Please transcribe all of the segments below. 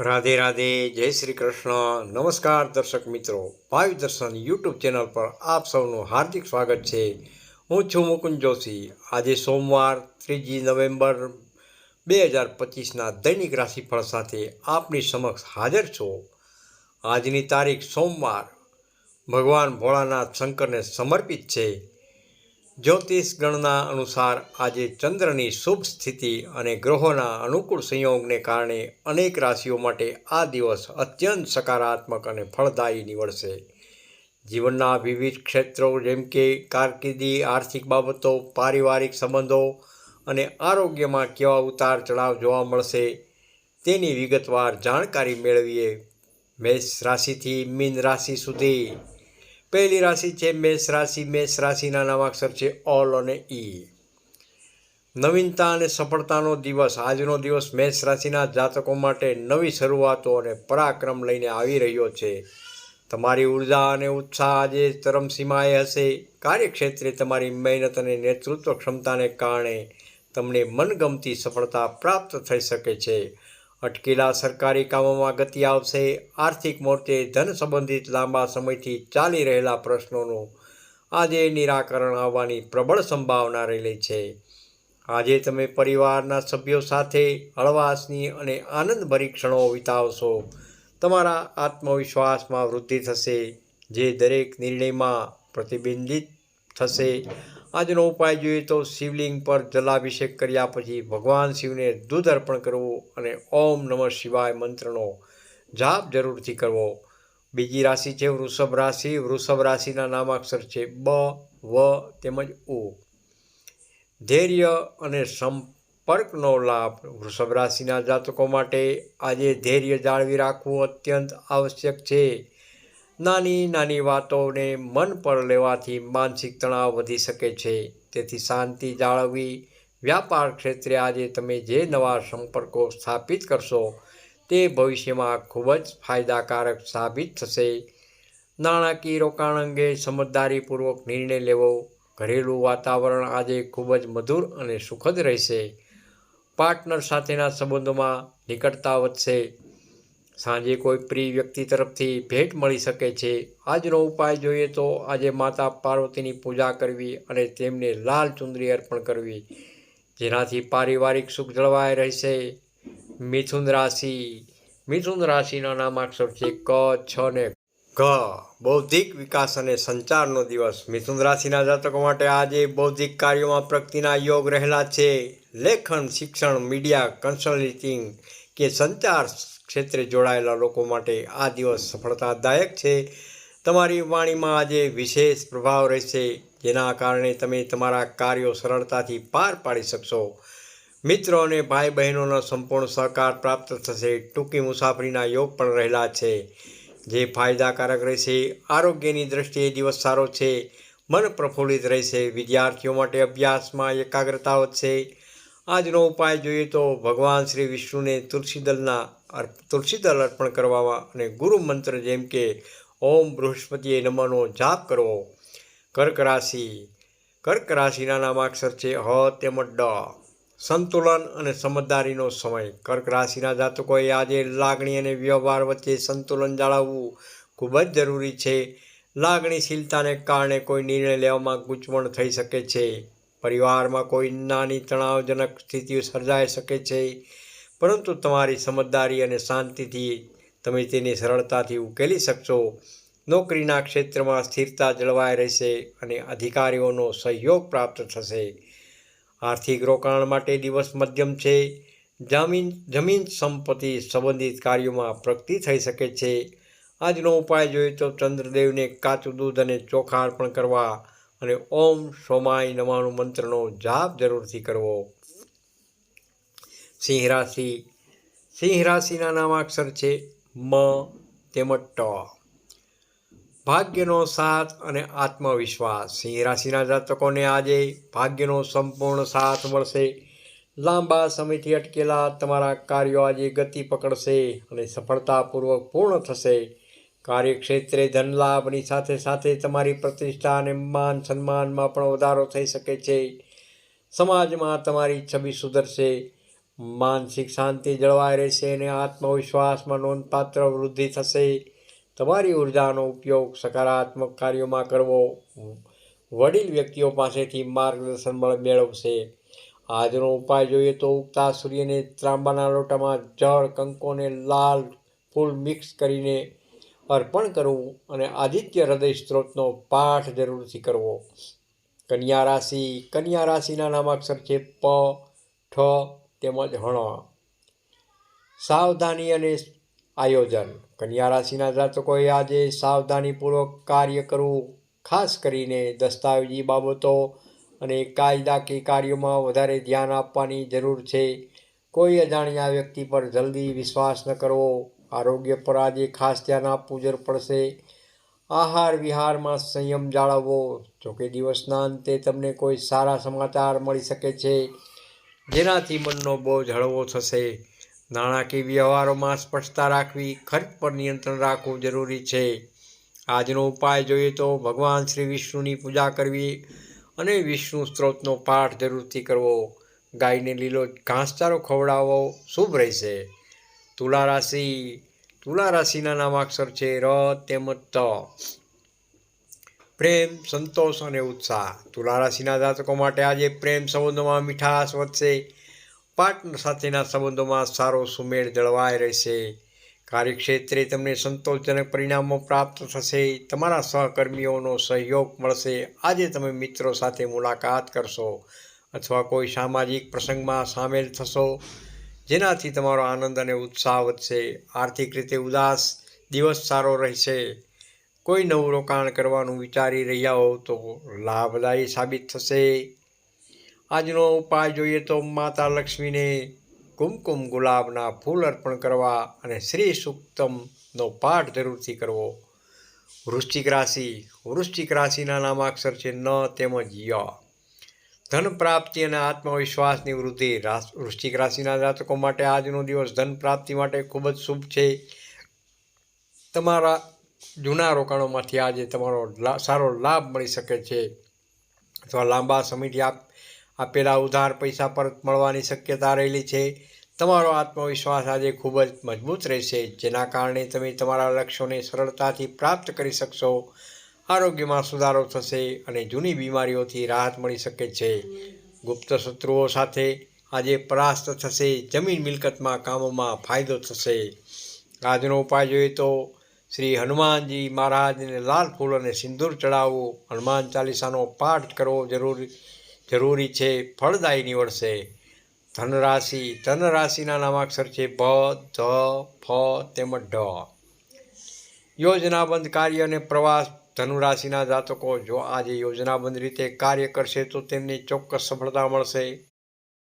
રાધે રાધે, જય શ્રી કૃષ્ણ. નમસ્કાર દર્શક મિત્રો. ભાવિ દર્શન યુટ્યુબ ચેનલ પર આપ સૌનું હાર્દિક સ્વાગત છે. હું છું મુકુંદ જોશી. આજે સોમવાર, ત્રીજી નવેમ્બર બે હજાર પચીસના દૈનિક રાશિફળ સાથે આપની સમક્ષ હાજર છો. આજની તારીખ સોમવાર. ભગવાન ભોળાનાથ શંકરને સમર્પિત છે. જ્યોતિષ ગણના અનુસાર આજે ચંદ્રની શુભ સ્થિતિ અને ગ્રહોના અનુકૂળ સંયોગને કારણે અનેક રાશિઓ માટે આ દિવસ અત્યંત સકારાત્મક અને ફળદાયી નીવડશે. જીવનના વિવિધ ક્ષેત્રો જેમ કે કારકિર્દી, આર્થિક બાબતો, પારિવારિક સંબંધો અને આરોગ્યમાં કેવા ઉતાર ચઢાવ જોવા મળશે તેની વિગતવાર જાણકારી મેળવીએ. મેષ રાશિથી મીન રાશિ સુધી પહેલી રાશિ છે, મેષ રાશિ, મેષ રાશિના નામાક્ષર છે ઓલ અને ઈ. નવીનતા અને સફળતાનો દિવસ, આજનો દિવસ મેષ રાશિના જાતકો માટે નવી શરૂઆતો અને પરાક્રમ લઈને આવી રહ્યો છે. તમારી ઊર્જા અને ઉત્સાહ આજે ચરમસીમાએ હશે. કાર્યક્ષેત્રે તમારી મહેનત અને નેતૃત્વ ક્ષમતાને કારણે તમને મનગમતી સફળતા પ્રાપ્ત થઈ શકે છે. અટકેલા સરકારી કામોમાં ગતિ આવશે. આર્થિક મોરચે ધન સંબંધિત લાંબા સમયથી ચાલી રહેલા પ્રશ્નોનું આજે નિરાકરણ આવવાની પ્રબળ સંભાવના રહેલી છે. આજે તમે પરિવારના સભ્યો સાથે હળવાશની અને આનંદભરી ક્ષણો વિતાવશો. તમારા આત્મવિશ્વાસમાં વૃદ્ધિ થશે. જે દરેક નિર્ણયમાં પ્રતિબિંબિત થશે. આજનો ઉપાય જોઈએ તો શિવલિંગ પર જલાભિષેક કર્યા પછી ભગવાન શિવને દૂધ અર્પણ કરવું અને ઓમ નમઃ શિવાય મંત્રનો જાપ જરૂરથી કરવો. બીજી રાશિ છે વૃષભ રાશિ. વૃષભ રાશિના નામાક્ષર છે બ, વ, તેમજ ઉ. ધૈર્ય અને સંપર્કનો લાભ વૃષભ રાશિના જાતકો માટે આજે ધૈર્ય જાળવી રાખવું અત્યંત આવશ્યક છે. નાની નાની વાતોને મન પર લેવાથી માનસિક તણાવ વધી શકે છે. તેથી શાંતિ જાળવવી વ્યાપાર ક્ષેત્રે આજે તમે જે નવા સંપર્કો સ્થાપિત કરશો, તે ભવિષ્યમાં ખૂબ જ ફાયદાકારક સાબિત થશે. નાણાકીય રોકાણ અંગે સમજદારીપૂર્વક નિર્ણય લેવો, ઘરેલું વાતાવરણ આજે ખૂબ જ મધુર અને સુખદ રહેશે. પાર્ટનર સાથેના સંબંધોમાં નિકટતા વધશે. સાંજે કોઈ પ્રિય વ્યક્તિ તરફથી ભેટ મળી શકે છે. આજનો ઉપાય જોઈએ તો આજે માતા પાર્વતીની પૂજા કરવી અને તેમને લાલ ચુંદરી અર્પણ કરવી, જેનાથી પારિવારિક સુખ જળવાઈ રહેશે. મિથુન રાશિ. મિથુન રાશિના નામાક્ષર છે ક, છ ને ઘ. બૌદ્ધિક વિકાસ અને સંચારનો દિવસ. મિથુન રાશિના જાતકો માટે આજે બૌદ્ધિક કાર્યોમાં પ્રગતિના યોગ રહેલા છે. લેખન, શિક્ષણ, મીડિયા કન્સલ્ટિંગ કે સંચાર ક્ષેત્રે જોડાયેલા લોકો માટે આ દિવસ સફળતાદાયક છે. તમારી વાણીમાં આજે વિશેષ પ્રભાવ રહેશે, જેના કારણે તમે તમારા કાર્યો સરળતાથી પાર પાડી શકશો. મિત્રો અને ભાઈ બહેનોનો સંપૂર્ણ સહકાર પ્રાપ્ત થશે. ટૂંકી મુસાફરીના યોગ પણ રહેલા છે, જે ફાયદાકારક રહેશે. આરોગ્યની દ્રષ્ટિએ દિવસ સારો છે, મન પ્રફુલ્લિત રહેશે. વિદ્યાર્થીઓ માટે અભ્યાસમાં એકાગ્રતા વધશે. આજનો ઉપાય જોઈએ તો ભગવાન શ્રી વિષ્ણુને તુલસીદલના તુલસીદલ અર્પણ કરવામાં અને ગુરુ મંત્ર જેમ કે ઓમ બૃહસ્પતિએ નમનો જાપ કરવો. કર્ક રાશિ. કર્ક રાશિના નામાક્ષર છે હ તેમજ ડ. સંતુલન અને સમજદારીનો સમય. કર્ક રાશિના જાતકોએ આજે લાગણી અને વ્યવહાર વચ્ચે સંતુલન જાળવવું ખૂબ જ જરૂરી છે. લાગણીશીલતાને કારણે કોઈ નિર્ણય લેવામાં ગૂંચવણ થઈ શકે છે. પરિવારમાં કોઈ નાની તણાવજનક સ્થિતિ સર્જાઈ શકે છે. પરંતુ તમારી સમજદારી અને શાંતિથી તમે તેને સરળતાથી ઉકેલી શકશો. નોકરીના ક્ષેત્રમાં સ્થિરતા જળવાઈ રહેશે અને અધિકારીઓનો સહયોગ પ્રાપ્ત થશે. આર્થિક રોકાણ માટે દિવસ મધ્યમ છે. જમીન જમીન સંપત્તિ સંબંધિત કાર્યોમાં પ્રગતિ થઈ શકે છે. આજનો ઉપાય જોઈએ તો ચંદ્રદેવને કાચું દૂધ અને ચોખા અર્પણ કરવા અને ઓમ સોમાય નમાનું મંત્રનો જાપ જરૂરથી કરવો. સિંહ રાશિ. સિંહ રાશિના નામાક્ષર છે મ, તેમજ ટ. ભાગ્યનો સાથ અને આત્મવિશ્વાસ. સિંહ રાશિના જાતકોને આજે ભાગ્યનો સંપૂર્ણ સાથ મળશે. લાંબા સમયથી અટકેલા તમારા કાર્યો આજે ગતિ પકડશે અને સફળતાપૂર્વક પૂર્ણ થશે. કાર્યક્ષેત્રે ધનલાભની સાથે સાથે તમારી પ્રતિષ્ઠા અને માન સન્માનમાં પણ વધારો થઈ શકે છે. સમાજમાં તમારી છબી સુધરશે, માનસિક શાંતિ જળવાઈ રહેશે અને આત્મવિશ્વાસમાં નોંધપાત્ર વૃદ્ધિ થશે. તમારી ઉર્જાનો ઉપયોગ સકારાત્મક કાર્યોમાં કરવો વડીલ વ્યક્તિઓ પાસેથી માર્ગદર્શન મેળવશે. આજનો ઉપાય જોઈએ તો ઉગતા સૂર્યને ત્રાંબાના લોટામાં જળ કંકોને લાલ ફૂલ મિક્સ કરીને અર્પણ કરવું અને આદિત્ય હૃદય સ્ત્રોતનો પાઠ જરૂરથી કરવો. કન્યા રાશિ, કન્યા રાશિના નામાક્ષર છે પ, ઠ તેમજ હણ. સાવધાની અને આયોજન. કન્યા રાશિના જાતકોએ આજે સાવધાનીપૂર્વક કાર્ય કરવું, ખાસ કરીને દસ્તાવેજી બાબતો અને કાયદાકીય કાર્યોમાં વધારે ધ્યાન આપવાની જરૂર છે. કોઈ અજાણ્યા વ્યક્તિ પર જલ્દી વિશ્વાસ ન કરવો આરોગ્ય પર આજે ખાસ ધ્યાન આપવું જરૂર પડશે. આહાર વિહારમાં સંયમ જાળવવો. જોકે દિવસના અંતે તમને કોઈ સારા સમાચાર મળી શકે છે. જેનાથી મનનો બોજ હળવો થશે. નાણાકીય વ્યવહારોમાં સ્પષ્ટતા રાખવી, ખર્ચ પર નિયંત્રણ રાખવું જરૂરી છે. આજનો ઉપાય જોઈએ તો ભગવાન શ્રી વિષ્ણુની પૂજા કરવી અને વિષ્ણુ સ્ત્રોતનો પાઠ જરૂરથી કરવો. ગાયને લીલો ઘાસચારો ખવડાવવો શુભ રહેશે. તુલા રાશિ તુલા રાશિના નામાક્ષર છે ર, તેમજ ત. પ્રેમ, સંતોષ અને ઉત્સાહ. તુલા રાશિના જાતકો માટે આજે પ્રેમ સંબંધોમાં મીઠાશ વધશે. પાર્ટનર સાથેના સંબંધોમાં સારો સુમેળ જળવાઈ રહેશે. કાર્યક્ષેત્રે તમને સંતોષજનક પરિણામો પ્રાપ્ત થશે. તમારા સહકર્મીઓનો સહયોગ મળશે. આજે તમે મિત્રો સાથે મુલાકાત કરશો અથવા કોઈ સામાજિક પ્રસંગમાં સામેલ થશો. જેનાથી તમારો આનંદ અને ઉત્સાહ વધશે, આર્થિક રીતે ઉદાસ દિવસ સારો રહેશે. કોઈ નવું રોકાણ કરવાનું વિચારી રહ્યા હોવ તો લાભદાયી સાબિત થશે. આજનો ઉપાય જોઈએ તો માતા લક્ષ્મીને કુમકુમ ગુલાબના ફૂલ અર્પણ કરવા અને શ્રી સુક્તમનો પાઠ જરૂરથી કરવો. વૃશ્ચિક રાશિ, વૃશ્ચિક રાશિના નામાક્ષર છે ન તેમજ ય. ધન પ્રાપ્તિ અને આત્મવિશ્વાસની વૃદ્ધિ. વૃશ્ચિક રાશિના જાતકો માટે આજનો દિવસ ધન પ્રાપ્તિ માટે ખૂબ જ શુભ છે. તમારા જૂના રોકાણોમાંથી આજે તમારો સારો લાભ મળી શકે છે. અથવા લાંબા સમયથી આપ, આપેલા ઉધાર પૈસા પરત મળવાની શક્યતા રહેલી છે. તમારો આત્મવિશ્વાસ આજે ખૂબ જ મજબૂત રહેશે, જેના કારણે તમે તમારા લક્ષ્યોને સરળતાથી પ્રાપ્ત કરી શકશો. આરોગ્યમાં સુધારો થશે અને જૂની બીમારીઓથી રાહત મળી શકે છે. ગુપ્ત શત્રુઓ સાથે આજે પરાસ્ત થશે, જમીન મિલકતમાં કામોમાં ફાયદો થશે. આજનો ઉપાય જોઈએ તો શ્રી હનુમાનજી મહારાજને લાલ ફૂલ અને સિંદૂર ચડાવવું, હનુમાન ચાલીસાનો પાઠ કરવો જરૂરી જરૂરી છે, ફળદાયી નીવડશે. ધનરાશિ, ધનરાશિના નામાક્ષર છે ભ ધ, ફ તેમજ ઢ. યોજનાબંધ કાર્ય અને પ્રવાસ ધનુરાશિના જાતકો જો આજે યોજનાબંધ રીતે કાર્ય કરશે તો તેમને ચોક્કસ સફળતા મળશે.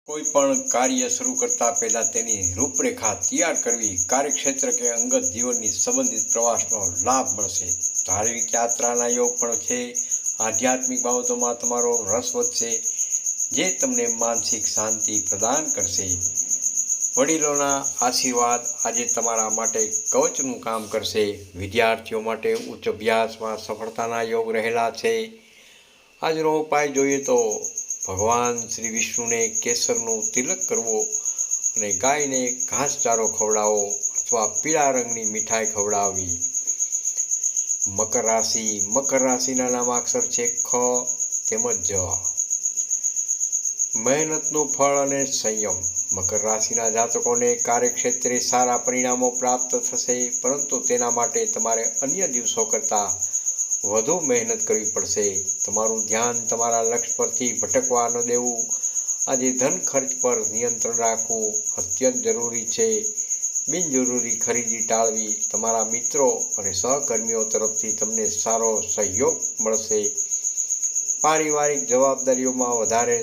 કોઈ પણ કાર્ય શરૂ કરતા પહેલા તેની રૂપરેખા તૈયાર કરવી કાર્યક્ષેત્ર કે અંગત જીવનની સંબંધિત પ્રવાસનો લાભ મળશે. ધાર્મિક યાત્રાના યોગ પણ છે. આધ્યાત્મિક બાબતોમાં તમારો રસ વધશે. જે તમને માનસિક શાંતિ પ્રદાન કરશે. વડીલોના આશીર્વાદ આજે તમારા માટે કવચનું કામ કરશે. વિદ્યાર્થીઓ માટે ઉચ્ચ અભ્યાસમાં સફળતાના યોગ રહેલા છે. આજનો ઉપાય જોઈએ તો ભગવાન શ્રી વિષ્ણુને કેસરનું તિલક કરવો અને ગાયને ઘાસચારો ખવડાવો અથવા પીળા રંગની મીઠાઈ ખવડાવવી. મકર રાશિ, મકર રાશિના નામાક્ષર છે ખ તેમજ જ. મહેનતનું ફળ અને સંયમ. મકર રાશિના જાતકોને કાર્યક્ષેત્રે સારા પરિણામો પ્રાપ્ત થશે, પરંતુ તેના માટે તમારે અન્ય દિવસો કરતાં વધુ મહેનત કરવી પડશે. તમારું ધ્યાન તમારા લક્ષ્ય પરથી ભટકવા ન દેવું. આજે ધન ખર્ચ પર નિયંત્રણ રાખવું અત્યંત જરૂરી છે. બિનજરૂરી ખરીદી ટાળવી તમારા મિત્રો અને સહકર્મીઓ તરફથી તમને સારો સહયોગ મળશે. પારિવારિક જવાબદારીઓમાં વધારે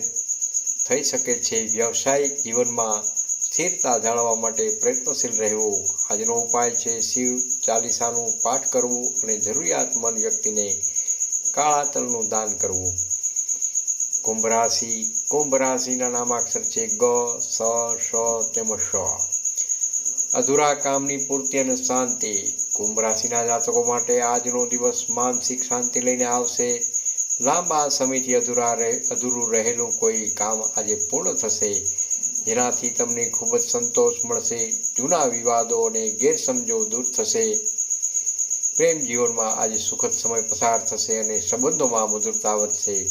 થઈ શકે છે. વ્યવસાયિક જીવનમાં સ્થિરતા જાળવવા માટે પ્રયત્નશીલ રહેવું આજનો ઉપાય છે. શિવ ચાલીસાનું પાઠ કરવું અને જરૂરિયાતમંદ વ્યક્તિને કાળા તલનું દાન કરવું. કુંભ રાશિ, કુંભ રાશિના નામાક્ષર છે ગ, સ શ તેમજ શ અધૂરા કામની પૂર્તિ અને શાંતિ કુંભ રાશિના જાતકો માટે આજનો દિવસ માનસિક શાંતિ લઈને આવશે. લાંબા સમયથી અધૂરા અધૂરું રહેલું કોઈ કામ આજે પૂર્ણ થશે. જેનાથી તમને ખૂબ જ સંતોષ મળશે, જૂના વિવાદો અને ગેરસમજો દૂર થશે. પ્રેમ જીવનમાં આજે સુખદ સમય પસાર થશે અને સંબંધોમાં મધુરતા વધશે.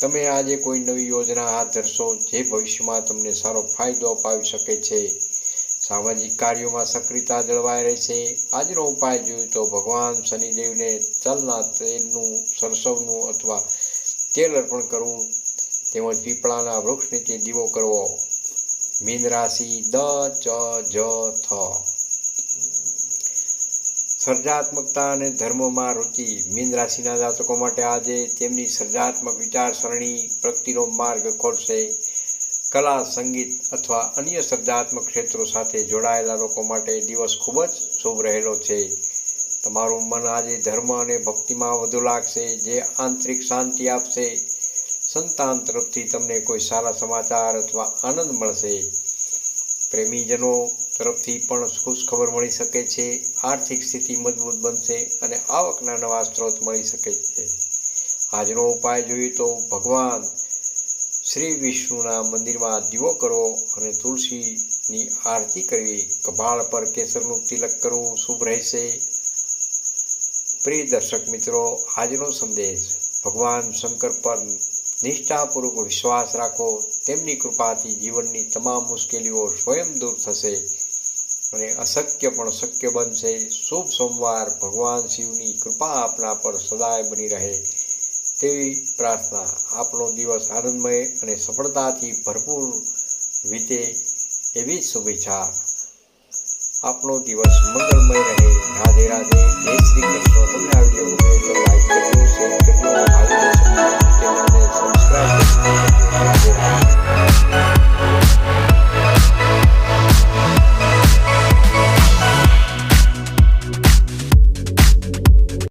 તમે આજે કોઈ નવી યોજના હાથ ધરશો, જે ભવિષ્યમાં તમને સારો ફાયદો અપાવી શકે છે. સામાજિક કાર્યોમાં સક્રિયતા જળવાઈ રહેશે આજનો ઉપાય જોઈએ તો ભગવાન શનિદેવને તલના તેલનું, સરસવનું અથવા તેલ અર્પણ કરવું તેમજ પીપળાના વૃક્ષ નીચે દીવો કરવો. મીન રાશિ દ, ચ, જ, થ. સર્જાત્મકતા અને ધર્મમાં રુચિ. મીન રાશિના જાતકો માટે આજે તેમની સર્જાત્મક વિચારસરણી પ્રગતિનો માર્ગ ખોલશે. કલા, સંગીત અથવા અન્ય સર્જાત્મક ક્ષેત્રો સાથે જોડાયેલા લોકો માટે દિવસ ખૂબ જ શુભ રહેલો છે. તમારું મન આજે ધર્મ અને ભક્તિમાં વધુ લાગશે, જે આંતરિક શાંતિ આપશે. સંતાન તરફથી તમને કોઈ સારા સમાચાર અથવા આનંદ મળશે. પ્રેમીજનો તરફથી પણ ખુશ ખબર મળી શકે છે, આર્થિક સ્થિતિ મજબૂત બનશે અને આવકના નવા સ્ત્રોત મળી શકે છે. આજનો ઉપાય જોઈએ તો ભગવાન શ્રી વિષ્ણુના મંદિરમાં દીવો કરવો અને તુલસીની આરતી કરવી. કપાળ પર કેસરનું તિલક કરવું શુભ રહેશે. પ્રિય દર્શક મિત્રો, આજનો સંદેશ, ભગવાન શંકર પર નિષ્ઠાપૂર્વક વિશ્વાસ રાખો. તેમની કૃપાથી જીવનની તમામ મુશ્કેલીઓ સ્વયં દૂર થશે અને અશક્ય પણ શક્ય બનશે. શુભ સોમવાર. ભગવાન શિવની કૃપા આપના પર સદાય બની રહે. તેવી પ્રાર્થના. આપનો દિવસ આનંદમય અને સફળતાથી ભરપૂર વીતે એવી શુભેચ્છા. આપનો દિવસ મંગળમય રહે. રાધે રાધે. જય શ્રી કૃષ્ણ. સબસ્ક્રાઈબ